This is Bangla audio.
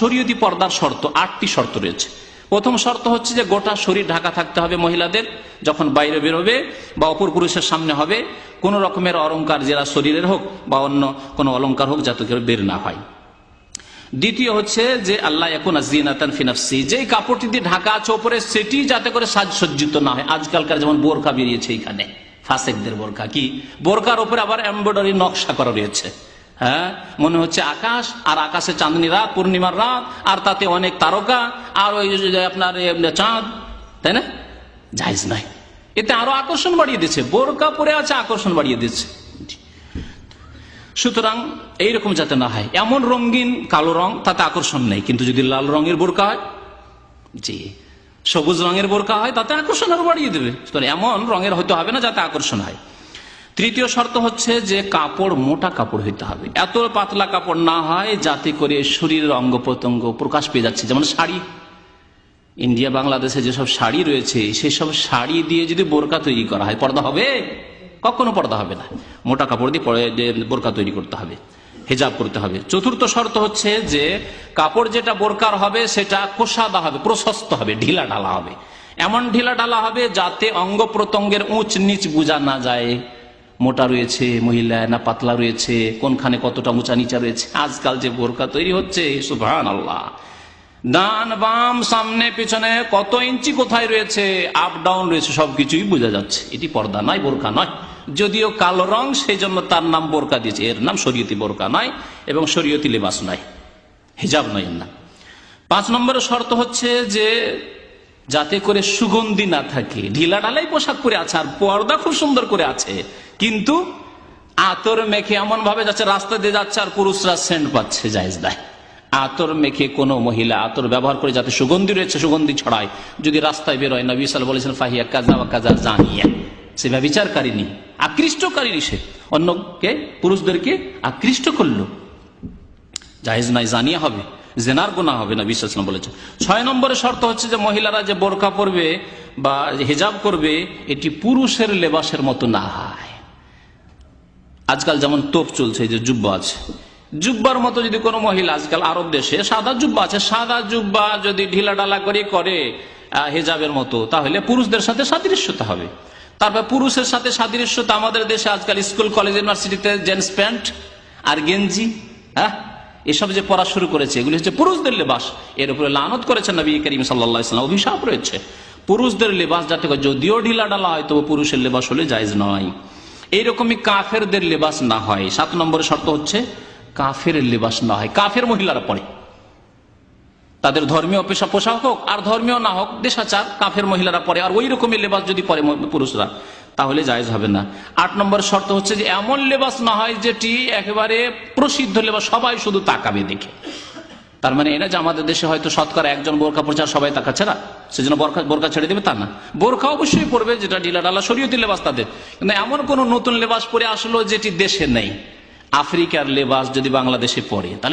শরীয়তি পর্দার শর্ত, আটটি শর্ত রয়েছে। প্রথম শর্ত হচ্ছে যে গোটা শরীর ঢাকা থাকতে হবে মহিলাদের, যখন বাইরে বেরোবে বা অপর পুরুষের সামনে হবে, কোনো রকমের অলঙ্কার যারা শরীরের হোক বা অন্য কোনো অলঙ্কার হোক যাতে কেউ বের না হয়। দ্বিতীয় হচ্ছে যে আল্লাহ এখন জিনাতান ফিনাফসি যে কাপড়টি দিয়ে ঢাকা আছে ওপরে, সেটি যাতে করে সাজসজ্জিত না হয়। আজকালকার যেমন বোরখা বেরিয়েছে এখানে ফাসেকদের বোরখা কি? বোরকার ওপরে আবার এমব্রয়ডারি নকশা করা রয়েছে। হ্যাঁ? মনে হচ্ছে আকাশ, আর আকাশে চাঁদনি রাত পূর্ণিমার রাত, আর তাতে অনেক তারকা, আর ওই আপনার চাঁদ, তাই না? জায়জ নাই এতে আরও আকর্ষণ বাড়িয়ে দিচ্ছে, বোরকা পরে আছে, আকর্ষণ বাড়িয়ে দিচ্ছে। সুতরাং এইরকম যাতে না হয়, এমন রঙিন কালো রং তাতে আকর্ষণ নেই, কিন্তু যদি লাল রঙের বোরকা হয়, জি, সবুজ রঙের বোরকা হয়, তাতে আকর্ষণ আরও বাড়িয়ে দেবে। সুতরাং এমন রঙের হয়তো হবে না যাতে আকর্ষণ হয়। তৃতীয় শর্ত হচ্ছে যে কাপড় মোটা কাপড় হইতে হবে। এত পাতলা কাপড় না হয়, যাতে করে শরীরের অঙ্গ প্রত্যঙ্গ প্রকাশ পেয়ে যাচ্ছে। যেমন শাড়ি। ইন্ডিয়া, বাংলাদেশে যেসব শাড়ি রয়েছে, সেসব শাড়ি দিয়ে যদি বোরকা তৈরি করা হয়, পর্দা হবে? কখনো পর্দা হবে না। মোটা কাপড় দিয়ে বোরকা তৈরি করতে হবে, হেজাব করতে হবে। চতুর্থ শর্ত হচ্ছে যে কাপড় যেটা বোরকার হবে, সেটা কোষাদা হবে, প্রশস্ত হবে, ঢিলা ঢালা হবে। এমন ঢিলা ঢালা হবে যাতে অঙ্গ প্রত্যঙ্গের উঁচ নিচ বোঝা না যায়। মোটা রয়েছে, মহিলা না পাতলা রয়েছে, কোনখানে কতটা উঁচা নিচা রয়েছে, আজকাল যে বোরকা তৈরি হচ্ছে সুভান আল্লাহ ডান বাম, সামনে, পিছনে কত ইঞ্চি কোথায় রয়েছে আপ ডাউন রয়েছে, সবকিছুই বোঝা যাচ্ছে। এটি পর্দা নয় বোরকা নয়। যদিও কালো রং সেই জন্য তার নাম বোরকা দিয়েছে। এর নাম শরীয়তি বোরকা নয় এবং শরীয়তি লেবাস নয়। হিজাব নয় নাম। পাঁচ নম্বরের শর্ত হচ্ছে যে যাতে করে সুগন্ধি না থাকে। ঢিলা ঢালাই পোশাক পরে আছে আর পর্দা খুব সুন্দর করে আছে। কিন্তু আতর মেখে এমন ভাবে যাচ্ছে, রাস্তা দিয়ে যাচ্ছে আর পুরুষরা সেন্ট পাচ্ছে জায়জ দেয় আতর মেখে কোনো মহিলা আতর ব্যবহার করে যাতে সুগন্ধি রয়েছে, সুগন্ধি ছড়ায়। যদি রাস্তায় বেরোয় নবী সাল বলেছেন ফাহিয়া কাজা বা কাজা জানিয়া। সে ব্যবচারকারিনী আকৃষ্টকারিনী সে। অন্যকে, পুরুষদেরকে আকৃষ্ট করল। জাহেজ নাই, জানিয়া হবে। জেনার গোনা হবে না বিশ্বাস বলেছে ছয় নম্বরের শর্ত হচ্ছে যে, মহিলারা যে বোরকা পরবে বা হেজাব করবে, এটি পুরুষের লেবাসের মতো না হয়। আজকাল যেমন তোপ চলছে যে জুব্বা আছে। জুব্বার মতো যদি কোনো মহিলা, আজকাল আরব দেশে সাদা জুব্বা আছে, সাদা জুব্বা যদি ঢিলা ডালা করে করে হেজাবের মতো, তাহলে পুরুষদের সাথে সাদৃশ্যতা হবে। তারপর পুরুষের সাথে সাদৃশ্যতা আমাদের দেশে আজকাল স্কুল, কলেজ, ইউনিভার্সিটিতে জেন্টস প্যান্ট আর গেঞ্জি হ্যাঁ? এসব যে পড়া শুরু করেছে, এগুলি হচ্ছে পুরুষদের লেবাস। এর উপরে লানত করেছেন নবী করিম সাল্লাহ ইসলাম অভিশাপ রয়েছে। পুরুষদের লেবাস যাতে যদিও ঢিলা ডালা হয়, তবু পুরুষের লেবাস হলে জায়জ নয়। এইরকমই কাফেরদের লেবাস না হয়। সাত নম্বরের শর্ত হচ্ছে কাফের লেবাস না হয়। কাফের মহিলারা পড়ে। তাদের ধর্মীয় পেশা পোশাক হোক, আর ধর্মীয় না হোক, দেশাচার কাফের মহিলারা পরে আর ওই রকমের লেবাস যদি পরে পুরুষরা। তাহলে জায়জ হবে না। আট নম্বর শর্ত হচ্ছে যে, এমন লেবাস না হয় যেটি একেবারে প্রসিদ্ধ লেবাস, সবাই শুধু তাকাবে দেখে। তার মানে এটা যে আমাদের দেশে হয়তো শতকরা একজন বোরখা প্রচার সবাই তাকাচ্ছে না। সেজন্য বোরখা বোরকা ছেড়ে দেবে তা না। বোরখা অবশ্যই পড়বে যেটা ঢিলা ডালা শরীয়তি লেবাস তাদের। কিন্তু এমন কোন নতুন লেবাস পরে আসলো যেটি দেশে নেই। আফ্রিকার লেবাস যদি বাংলাদেশে পড়ে তাহলে